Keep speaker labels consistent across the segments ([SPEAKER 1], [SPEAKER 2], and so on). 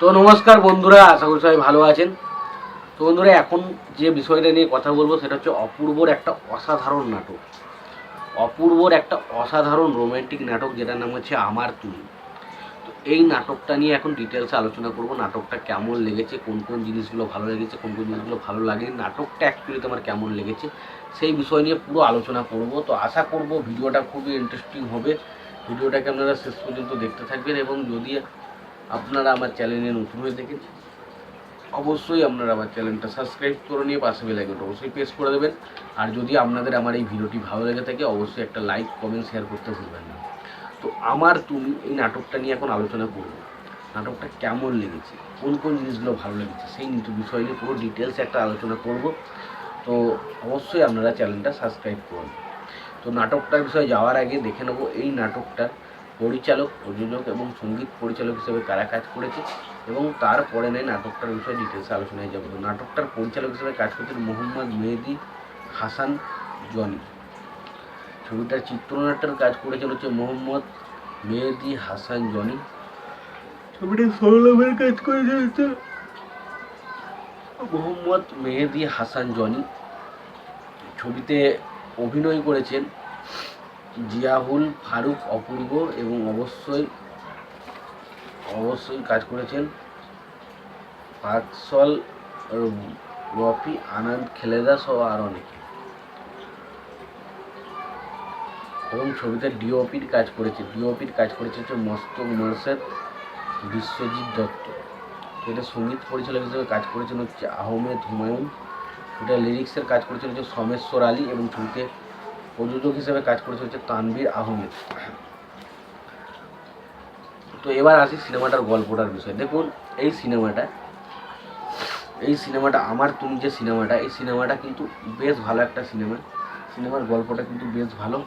[SPEAKER 1] তো নমস্কার বন্ধুরা, আশা করি সবাই ভালো আছেন। তো বন্ধুরা, এখন যে বিষয়টা নিয়ে কথা বলব সেটা হচ্ছে অপূর্বর একটা অসাধারণ নাটক। অপূর্বর একটা অসাধারণ রোমান্টিক নাটক যেটার নাম হচ্ছে আমার তুমি তো এই নাটকটা নিয়ে এখন ডিটেলসে আলোচনা করব, নাটকটা কেমন লেগেছে, কোন কোন জিনিসগুলো ভালো লেগেছে, কোন কোন জিনিসগুলো ভালো লাগেনি, নাটকটা অ্যাকচুয়ালি তোমার কেমন লেগেছে, সেই বিষয় নিয়ে পুরো আলোচনা করব। তো আশা করব ভিডিওটা খুবই ইন্টারেস্টিং হবে। ভিডিওটাকে আপনারা শেষ পর্যন্ত দেখতে থাকবেন এবং যদি আপনারা আমার চ্যানেলে নতুন হয়ে থাকেন অবশ্যই আপনারা আমার চ্যানেলটা সাবস্ক্রাইব করে নিয়ে পাশে বেলাইকনটা অবশ্যই প্রেস করে দেবেন। আর যদি আপনাদের আমার এই ভিডিওটি ভালো লেগে থাকে, অবশ্যই একটা লাইক, কমেন্ট, শেয়ার করতে ভুলবেন না। তো আমার তুমি এই নাটকটা নিয়ে এখন আলোচনা করব। নাটকটা কেমন লেগেছে? কোন কোন জিনিসগুলো ভালো লেগেছে? সেই বিষয় নিয়ে পুরো ডিটেলসে একটা আলোচনা করব। তো অবশ্যই আপনারা চ্যানেলটা সাবস্ক্রাইব করুন। তো নাটকটার বিষয়ে যাওয়ার আগে দেখে নেব, এই নাটকটার পরিচালক প্রযোজক এবং সংগীত পরিচালক হিসেবে কারা কাজ করেছে এবং তারপরে নেয় নাটকটার বিষয়ে ডিটেলসে আলোচনায় যাব। নাটকটার পরিচালক হিসেবে কাজ করছেন মোহাম্মদ মেহেদি হাসান জনি। ছবিটার চিত্রনাট্যের কাজ করেছেন হচ্ছে মোহাম্মদ মেহেদি হাসান জনি। ছবিটার সরলভের কাজ করেছেন হচ্ছে মোহাম্মদ মেহেদি হাসান জনি। ছবিতে অভিনয় করেছেন জিয়াহুল ফারুক অপূর্ব এবং অবশ্যই অবশ্যই কাজ করেছেন পাকসল রফি, আনন্দ খেলেদা সহ আর অনেকে। এবং ছবিতে ডিওপির কাজ করেছে, ডিওপির কাজ করেছে হচ্ছে মস্তক মার্শেদ বিশ্বজিৎ দত্ত। এটা সংগীত পরিচালক হিসেবে কাজ করেছেন হচ্ছে আহমেদ হুমায়ুন। এটা লিরিক্সের কাজ করেছেন হচ্ছে সমেশ্বর আলী এবং ছবিতে প্রযোজক হিসেবে কাজ করেছে হচ্ছে তানভীর আহমেদ। তো এবার আসি সিনেমাটার গল্পটার বিষয়ে। দেখুন, এই সিনেমাটা এই সিনেমাটা আমার তুমি যে সিনেমাটা, এই সিনেমাটা কিন্তু বেশ ভালো একটা সিনেমা। সিনেমার গল্পটা কিন্তু বেশ ভালো।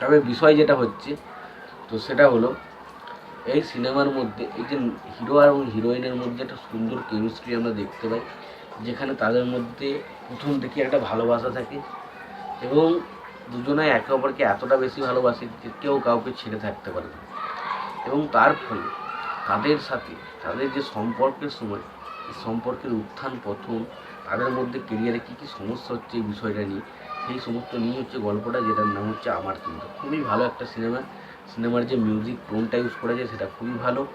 [SPEAKER 1] তবে বিষয় যেটা হচ্ছে, তো সেটা হলো, এই সিনেমার মধ্যে এই যে হিরো আর এবং হিরোইনের মধ্যে একটা সুন্দর কেমিস্ট্রি আমরা দেখতে পাই, যেখানে তাদের মধ্যে প্রথম থেকে একটা ভালোবাসা থাকে। এবং দুজনে একে অপরকে এতটা বেশি ভালোবাসে যে কেউ কাউকে ছেড়ে থাকতে পারে না। এবং তার ফলে তাদের সাথে তাদের যে সম্পর্কের সময়, এই সম্পর্কের উত্থান পতন তাদের মধ্যে কেরিয়ারে কী কী সমস্যা হচ্ছে এই বিষয়টা নিয়ে, সেই সমস্ত নিয়ে হচ্ছে গল্পটা যেটার নাম হচ্ছে আমার কিন্তু খুবই ভালো একটা সিনেমা সিনেমার যে মিউজিক টোনটা ইউজ করেছে সেটা খুবই ভালো।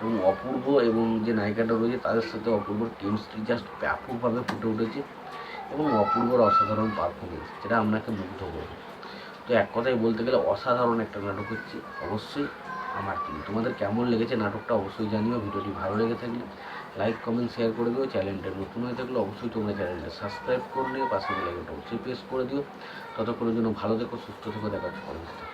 [SPEAKER 1] এবং অপূর্ব এবং যে নায়িকাটা রয়েছে তাদের সাথে অপূর্বর কেমিস্ট্রি জাস্ট ব্যাপকভাবে ফুটে উঠেছে। এবং অপূর্বর অসাধারণ পারফরমেন্স যেটা আপনাকে মুগ্ধ করবে। তো এক কথায় বলতে গেলে অসাধারণ একটা নাটক হচ্ছে, অবশ্যই আমার কিন্তু তোমাদের কেমন লেগেছে নাটকটা অবশ্যই জানিও, ভিডিওটি ভালো লেগে থাকলে লাইক কমেন্ট শেয়ার করে দিও। চ্যানেলটা নতুন হয়ে থাকলে অবশ্যই তোমরা চ্যানেলটা সাবস্ক্রাইব করে নিও, পাশে বেলাইকনটা অবশ্যই প্রেস করে দিও। ততক্ষণের জন্য ভালো থেকো, সুস্থ থেকো, দেখা হচ্ছে।